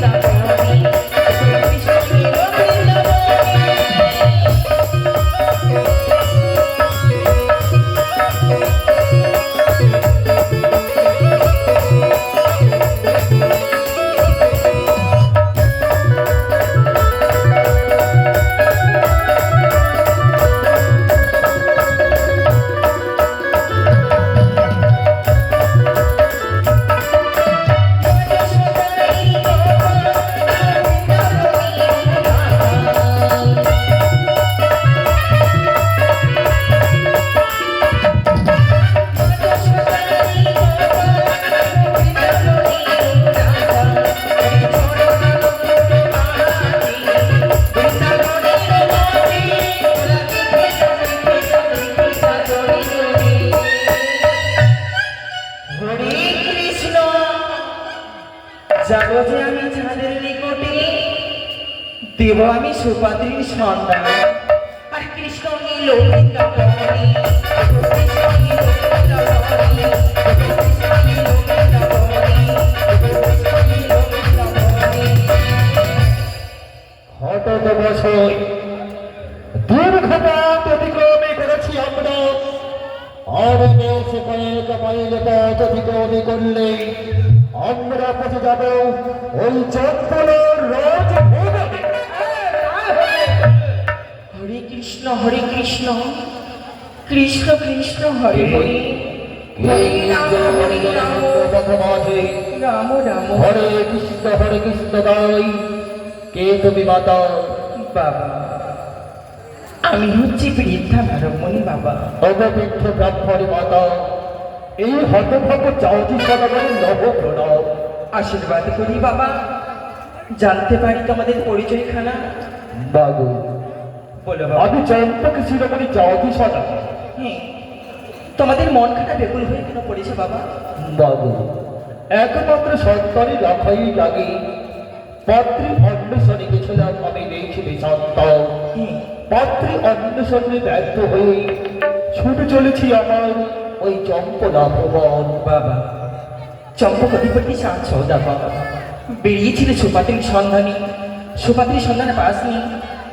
বৃন্দাবনে কৃষ্ণ যাব যে আমি চাঁদের নিকটে দেব আমি সুপাত্রীর সন্ধান আর কৃষ্ণ নীল হঠাৎ বছর দীর্ঘপথ অতিক্রমে করেছি আমরা। আর বেশ কয়েক মাইল পথ অতিক্রমে করলে আমরা পথে যাব। ওই চপ্পলের রাজ হরে কৃষ্ণ হরে কৃষ্ণ। কৃষ্ণ কৃষ্ণ হরে হরে। হরে রাম হরে রাম। মাঝে রাম রাম। হরে কৃষ্ণ হরে কৃষ্ণ গাই কে তুমি মাতা? বাবা। আমি হচ্ছি বৃদ্ধা নারমণি বাবা। অববিদ্ধ ব্রাহ্মণী মাতা। এই হতভাগ চাওতি সদাগরের নব প্রণব আশীর্বাদ করি বাবা। জানতে পারি তোমাদের পরিচয়খানা? বাবু। বলো বাবা। আমি চম্পক শিরোমণি চাওতি সদাগর তোমাদের মন খানা বেকুল হয়ে কেন পড়েছে বাবা? বাবু একমাত্র সন্তানই রাখাই লাগে। পাত্রী অন্বেষণে গেছিলাম আমি নেইছি বিষান্ত হ্যাঁ পাত্রী অন্বেষণে ব্যর্থ হয়ে ছুটে চলেছি আমার ওই চম্পলা ভবন বাবা চম্পক অধিপতি সাত সৌদা বাবা বেরিয়েছিল সুপাত্রীর সন্ধানে সুপাত্রীর সন্ধানে পাস নেই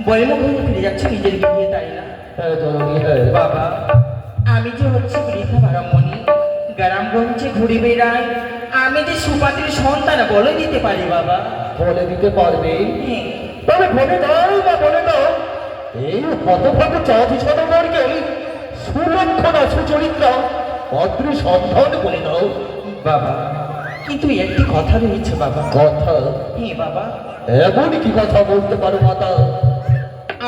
বয়মুখ হয়ে ফিরে যাচ্ছে নিজের বিয়ে তাই না বাবা আমি যে হচ্ছে বৃদ্ধা বারামণি গ্রামগঞ্জে ঘুরে বেড়াই আমি যে সুপাত্রীর সন্তান বলে দিতে পারি বাবা বলে দিতে পারবে তবে বলে দাও না বলে দাও এই হতভাগ চাঁদি সদগরকে সুলক্ষণা সুচরিত্রা পত্রী সন্ধান করে দাও বাবা কিন্তু একটি কথা রয়েছে বাবা। কথা? হ্যাঁ বাবা। এমন কি কথা বলতে পারো মাতা?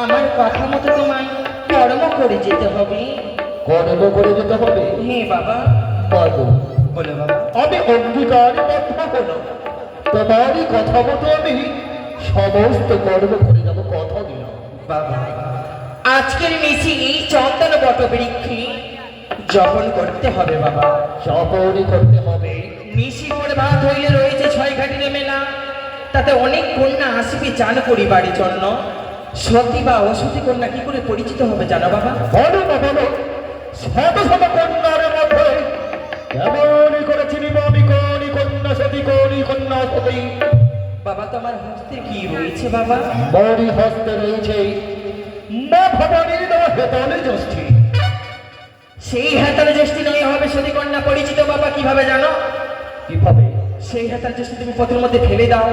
আমার কথা মতো তোমায় কর্ম করে যেতে হবে। কর্ম করে যেতে হবে? হ্যাঁ বাবা। পারব। বলে বাবা। আমি অঙ্গীকারে বদ্ধ হলো তোমারই কথা মতো আমি সমস্ত কর্ম করে যাব কথা দিলাম। বাবা আজকের মিছি এই চন্দন বটবৃক্ষে জপন করতে হবে বাবা। সপরি করতে হবে। মোড় ভাত হইলে রয়েছে ছয় ঘাটির মেলা। তাতে অনেক কন্যা আসবে চান পরিবারের জন্য। সতী বা অসতী কন্যা কি করে পরিচিত হবে জানো বাবা? বলো না বলো। শত শত কন্যার মধ্যে কেমন করে চিনিব আমি কোনি কন্যা সতী কোনি কন্যা সতী বাবা তোমার হস্তে কি রয়েছে বাবা? বড়ি হস্তে রয়েছে মা ভবানীর দেওয়া হেতলে জ্যোষ্ঠী সেই হাতার জ্যেষ্ঠী নয় হবে সতী কন্যা পরিচিত বাবা কীভাবে জানো? কীভাবে? সেই হাতার জ্যেষ্ঠী তুমি পথের মধ্যে ফেলে দাও।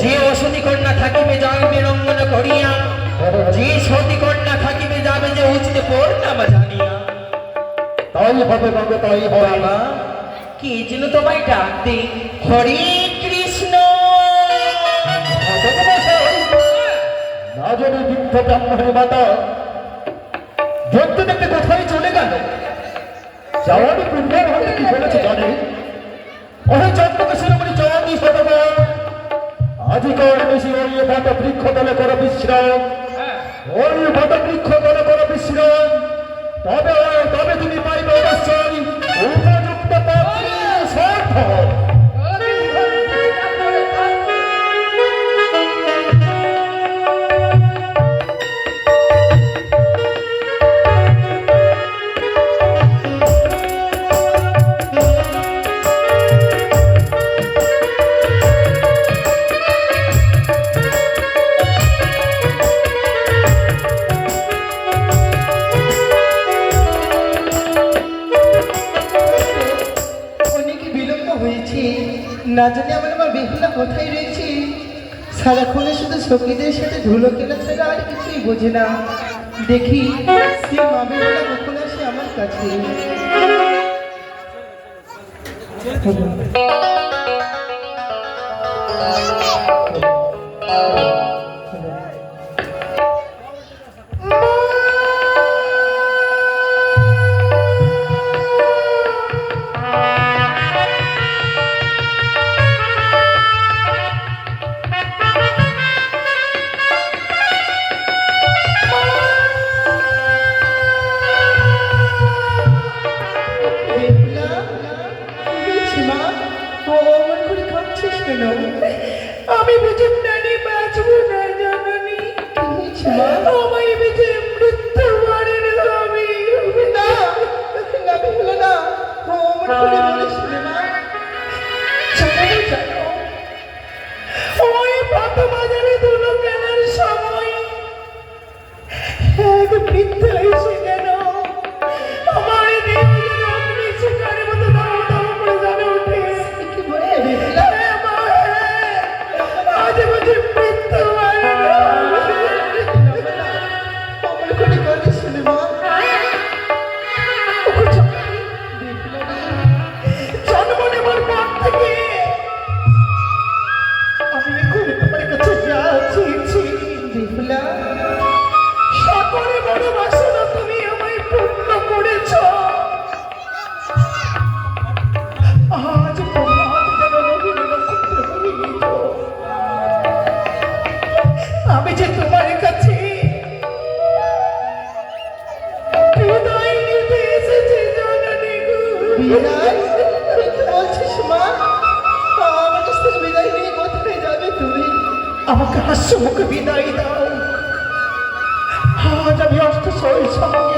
যে অসতী কন্যা থাকিবে জন্মে রঙ্গন করিয়া যে সতী কন্যা থাকিবে যাবে যে উচিত পড়তাম জানিয়া। তাই হবে বাবা তাই হবে বাবা কে যেন তোমায় ডাকতে হরে কৃষ্ণ! না জানি বৃদ্ধ ব্রাহ্মণের মাতা। দেখতে দেখতে কোথায় চলে গেল যাওয়ারই পূর্বে হয়তো কি বলেছে জানে? ওই চন্দ্রকে শিরোমণি চৌদি শতবার আজিকার বেশি ওই বট বৃক্ষ তলে করো বিশ্রাম। ওই বট বৃক্ষ তলে করো বিশ্রাম। তবে তবে তুমি পাইবে অবশ্যই। যদি আমার আমার বিভিন্ন কথাই রয়েছে। সারাক্ষণে শুধু সখীদের সাথে ধুলো কেনা ছাড়া আর কিছুই বোঝে না। দেখি কখন আসে আমার কাছে। Thank you. মা ও অমন করে কাঁদছিস কেন? আমি বুঝুন না যাবি অস্ত শরীর সমাগে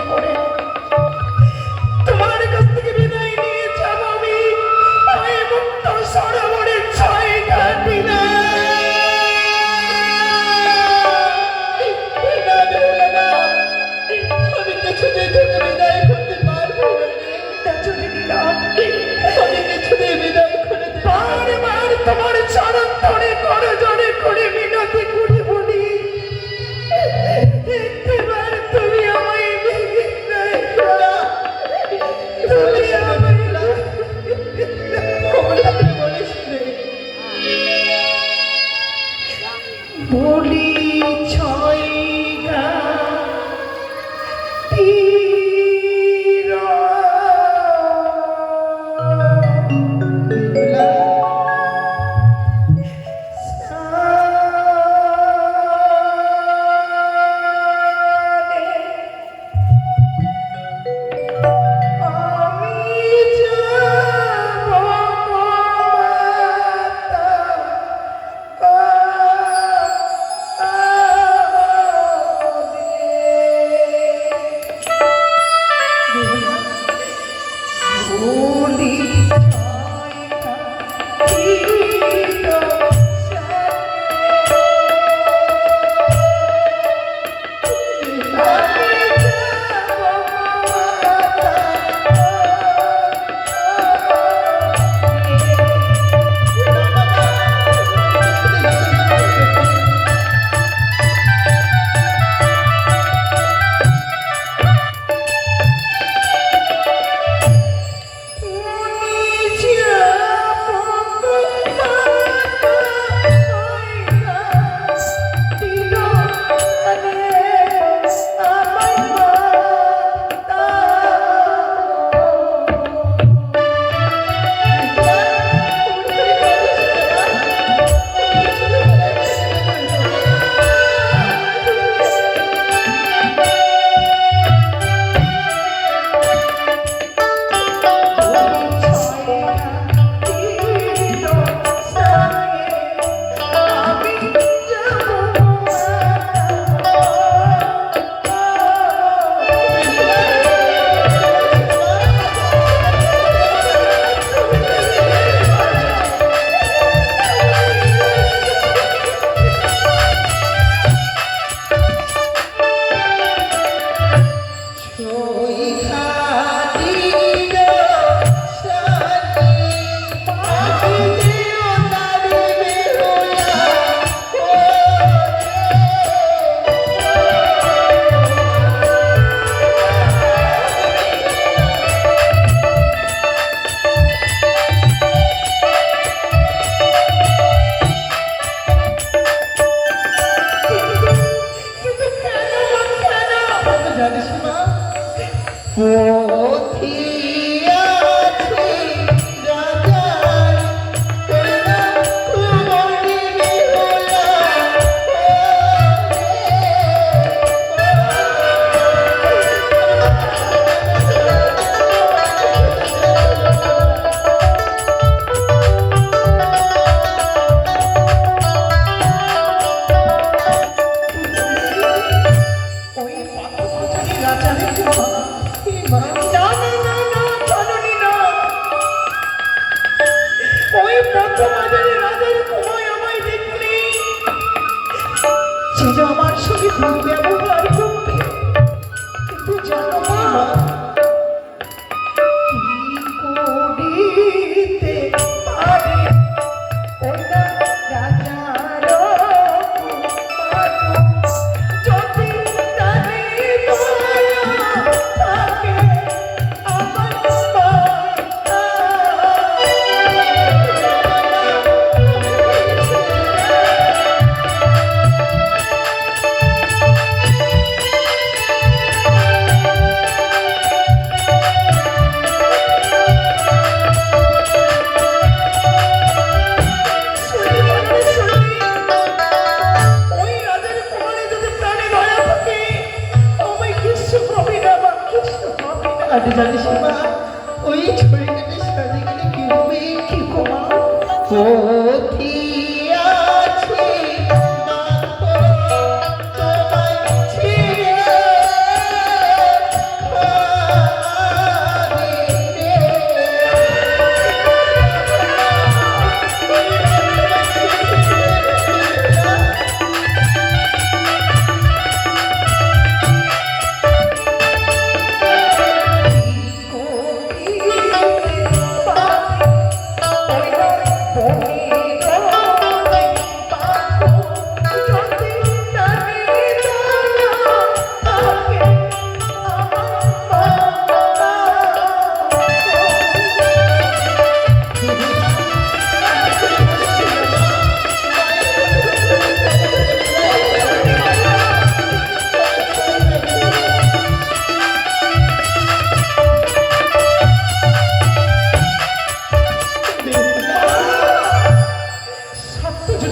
for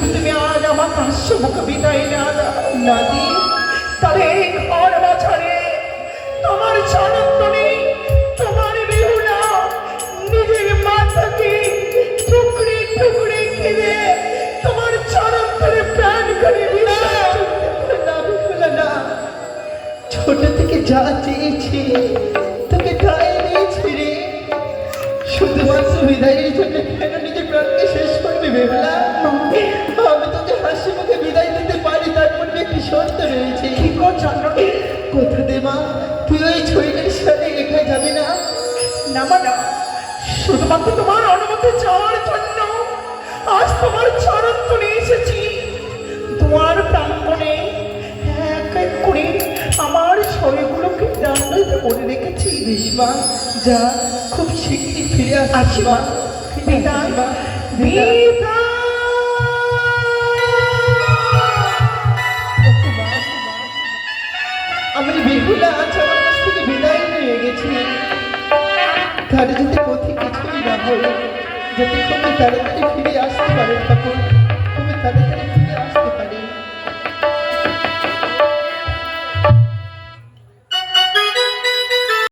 তুমি আজ আমার মুখ বিদায় না ঘর তোমার নেই তোমার নিজের মাথাকে টুকরে টুকরে খেলে তোমার প্রাণ করে ছোট থেকে যা চেয়েছি তোকে তাই দিয়েছি রে শুধুমাত্র বিদায়ের জন্য কেন নিজের প্রাণকে শেষ করবে বেহুলা শুধুমাত্র তোমার অনুমতি চাওয়ার জন্য আজ তোমার চরণ তুলে এসেছি। তোমার প্রাঙ্গণে এক এক করে আমার শরীরগুলোকে ডান্ডাতে করে রেখেছি। বিষ্মা যা খুব শীঘ্রই ফিরে আসছি মা। বিদায় বিদায়। আমি বেহুলা আজ আমার কাছ থেকে বিদায় নিয়ে গেছি। তার যদি যদি খুব তাড়াতাড়ি ফিরে আসতে পারেন ঠাকুর খুবই তাড়াতাড়ি